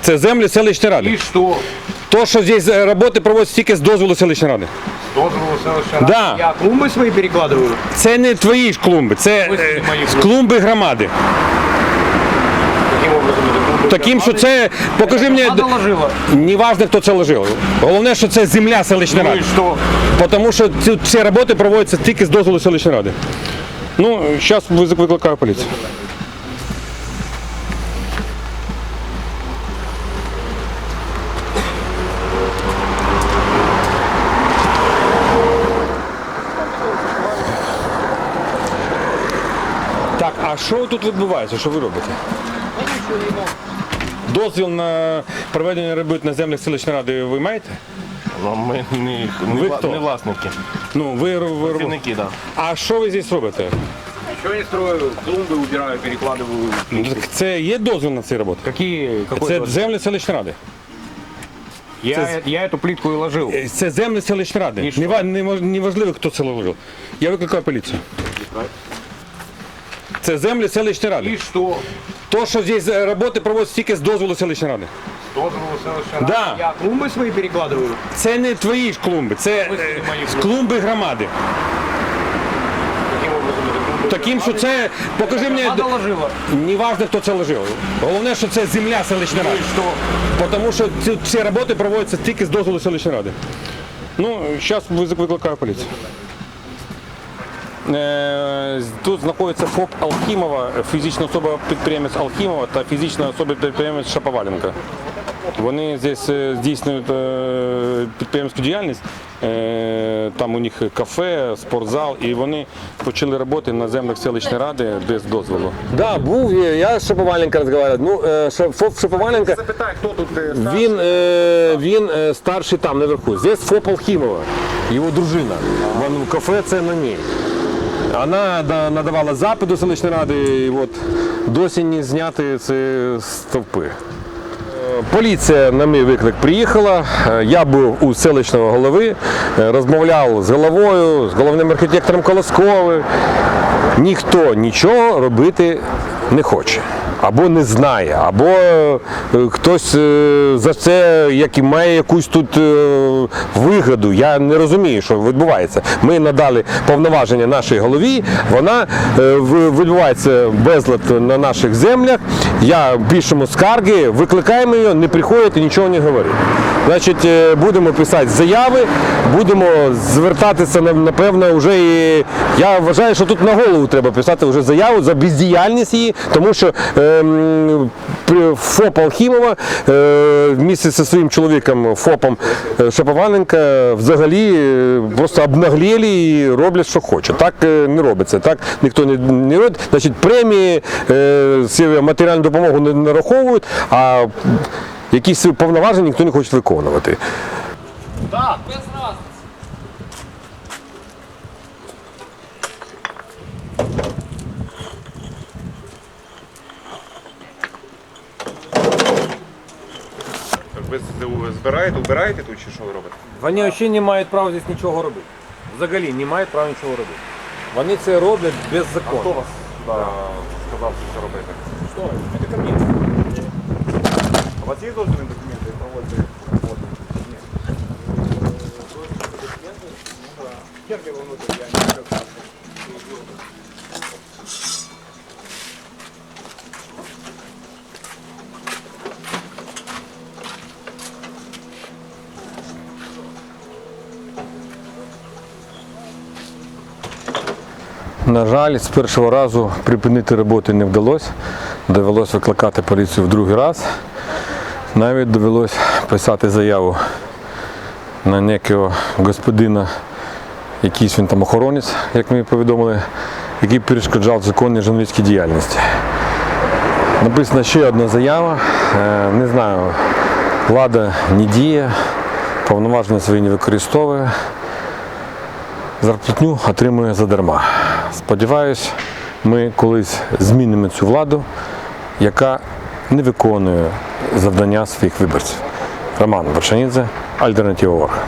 Це землі селищної ради. И что? То, що здесь е, роботи проводяться тільки з дозволу селищної ради. Дозвол совершенно. Да. Я клумбы свои перекладываю. Це не твої ж клумби, це Ось е, не мої з клумби громади. Таким образом это клумбы Таким, що перекладываю. це, покажи мені, Влада ложила. не важно, хто це ложив. Головне, що це земля селищної Ну ради. и что? Тому що ці, ці роботи проводяться тільки з дозволу селищної ради. Ну, зараз викликаю поліцію. а що тут відбувається? Що ви робите? Дозвіл на проведення робіт на землях селищної ради ви маєте? Ну, ми не, Ви не, вла- хто? не власники. Ну, ви, ви Працівники, так. А що ви здесь робите? Ничего не строю, клумбы убираю, перекладываю. Ну, так Це є дозвіл на ці роботи? Какие? Какой Це дозвол? землі селищної ради. я, це- я эту плитку и ложил. Е, Це землі селищної ради. І що? Не, ва- не, мож- не важливо, хто це ложив. Я викликаю поліцію. Це землі селищної ради. И что? То, що здесь е, роботи проводяться тільки з дозволу селищної ради. Дозвол совершенно. Да. Я клумбы свои перекладываю. Це не твої ж клумби, це Ось е, не мої з клумби громади. Таким образом это клумбы Таким, що це, покажи мені, Влада ложила. не важно, хто це ложив. Головне, що це земля селищної ради. И что? Тому що ці, ці роботи проводяться тільки з дозволу селищної ради. Ну, зараз викликаю поліцію. Е, Тут знаходиться ФОП Алхімова, фізична особа підприємець Алхімова та фізична особа підприємець Шаповаленка. Вони здесь е, здійснюють е, підприємську діяльність. Там у них кафе, спортзал, і вони почали роботи на землях селищної ради без дозволу. Да, був я з Шаповаленка розмовляв. Ну, ФОП Шаповаленка Запытай, кто тут э, він, він старший там наверху. Здесь ФОП Алхимова, його дружина. Вон кафе це на ній. Вона надавала запит до селищної ради, і от досі не зняти ці стовпи. Е, Поліція на мій виклик приїхала. Е, Я був у селищного голови, е, розмовляв з головою, з головним архітектором Колосковим. Ніхто нічого робити не хоче. Або не знає, або е, хтось е, за це як і має якусь тут е, вигоду. Я не розумію, що відбувається. Ми надали повноваження нашій голові, вона відбувається безлад на наших землях. Я пишемо скарги, викликаємо її, не приходить і нічого не говорить. Значить, будемо писати заяви, будемо звертатися напевно вже і я вважаю, що тут на голову треба писати вже заяву за бездіяльність її, тому що ФОП Алхімова е, вмісті зі своїм чоловіком ФОПом е, Шаповаленка взагалі е, просто обнагліли і роблять, що хочуть. Так не робиться. Так ніхто не, робить. Значить, премії, матеріальну допомогу не нараховують, а якісь повноваження ніхто не хоче виконувати. Ви збираєте, убираєте тут чи що ви робите? Вони взагалі не мають права здесь нічого робити. Взагалі не мають права нічого робити. Вони це роблять без закону. Хто вас сюди сказав, що це робити? Що? Це ко мне. У вас є дозвільні документи, проводите роботу? На жаль, з першого разу припинити роботи не вдалося. Довелося викликати поліцію в другий раз. Навіть довелося писати заяву на некого господина, якийсь він там охоронець, як мені повідомили, який перешкоджав законній журналістській діяльності. Написана ще одна заява. Е, Не знаю, влада не діє, повноваження свої не використовує зарплатню отримує задарма. Сподіваюсь, ми колись змінимо цю владу, яка не виконує завдання своїх виборців. Роман Вершанідзе, Альтернатива Ворг.